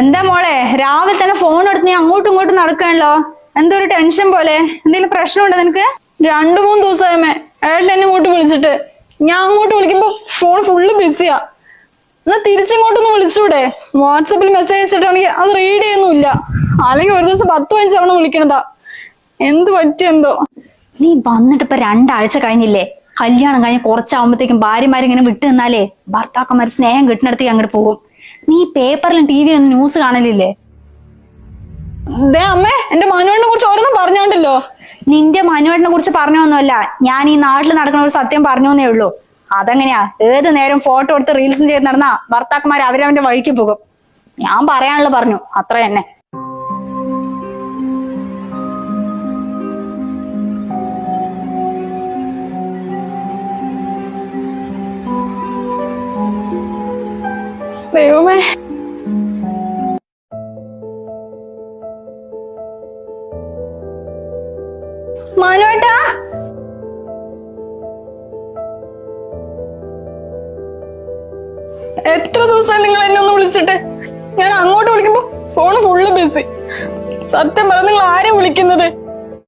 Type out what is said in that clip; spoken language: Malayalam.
എന്താ മോളെ? രാവിലെ തന്നെ ഫോൺ എടുത്ത് നീ അങ്ങോട്ടും ഇങ്ങോട്ടും നടക്കാണല്ലോ. എന്തോ ഒരു ടെൻഷൻ പോലെ. എന്തെങ്കിലും പ്രശ്നമുണ്ടോ നിനക്ക്? രണ്ടു മൂന്ന് ദിവസമേ ഏട്ടൻ എന്നെ ഇങ്ങോട്ട് വിളിച്ചിട്ട്. ഞാൻ അങ്ങോട്ട് വിളിക്കുമ്പോ ഫോൺ ഫുള്ള് ബിസിയാ എന്നാ തിരിച്ചിങ്ങോട്ടൊന്ന് വിളിച്ചൂടെ? വാട്സപ്പിൽ മെസ്സേജ് അയച്ചിട്ടാണെങ്കിൽ അത് റീഡ് ചെയ്യുന്നില്ല അല്ലെങ്കിൽ ഒരു ദിവസം പത്ത് പതിനഞ്ച് തവണ വിളിക്കണതാ. എന്ത് പറ്റിയെന്തോ നീ വന്നിട്ട് ഇപ്പൊ രണ്ടാഴ്ച കഴിഞ്ഞില്ലേ? കല്യാണം കഴിഞ്ഞ് കുറച്ചാവുമ്പത്തേക്കും ഭാര്യമാരിങ്ങനെ വിട്ടു നിന്നാലേ ഭർത്താക്കന്മാർ സ്നേഹം കിട്ടുന്നിടത്തേക്ക് അങ്ങോട്ട് പോകും. നീ പേപ്പറിലും ടി വിയിലും ന്യൂസ് കാണലില്ലേ? ദേ അമ്മേ എന്റെ മനുവേടിനെ കുറിച്ച് ഓരോന്നും പറഞ്ഞോണ്ടല്ലോ. നിന്റെ മനുവേടിനെ കുറിച്ച് പറഞ്ഞൊന്നുമല്ല. ഞാൻ ഈ നാട്ടിൽ നടക്കുന്ന ഒരു സത്യം പറഞ്ഞേ ഉള്ളൂ. അതെങ്ങനെയാ? ഏത് നേരം ഫോട്ടോ എടുത്ത് റീൽസും ചെയ്ത് നടന്നാ ഭർത്താക്കന്മാർ അവരവന്റെ വഴിക്ക് പോകും. ഞാൻ പറയാനുള്ള പറഞ്ഞു. അത്ര തന്നെ ദൈവമേ. മനുവേട്ടാ. എത്ര ദിവസമായി നിങ്ങൾ എന്നെ ഒന്ന് വിളിച്ചിട്ട്? ഞാൻ അങ്ങോട്ട് വിളിക്കുമ്പോ ഫോൺ ഫുള്ള് ബിസി സത്യം പറഞ്ഞ നിങ്ങൾ ആരെ വിളിക്കുന്നത്?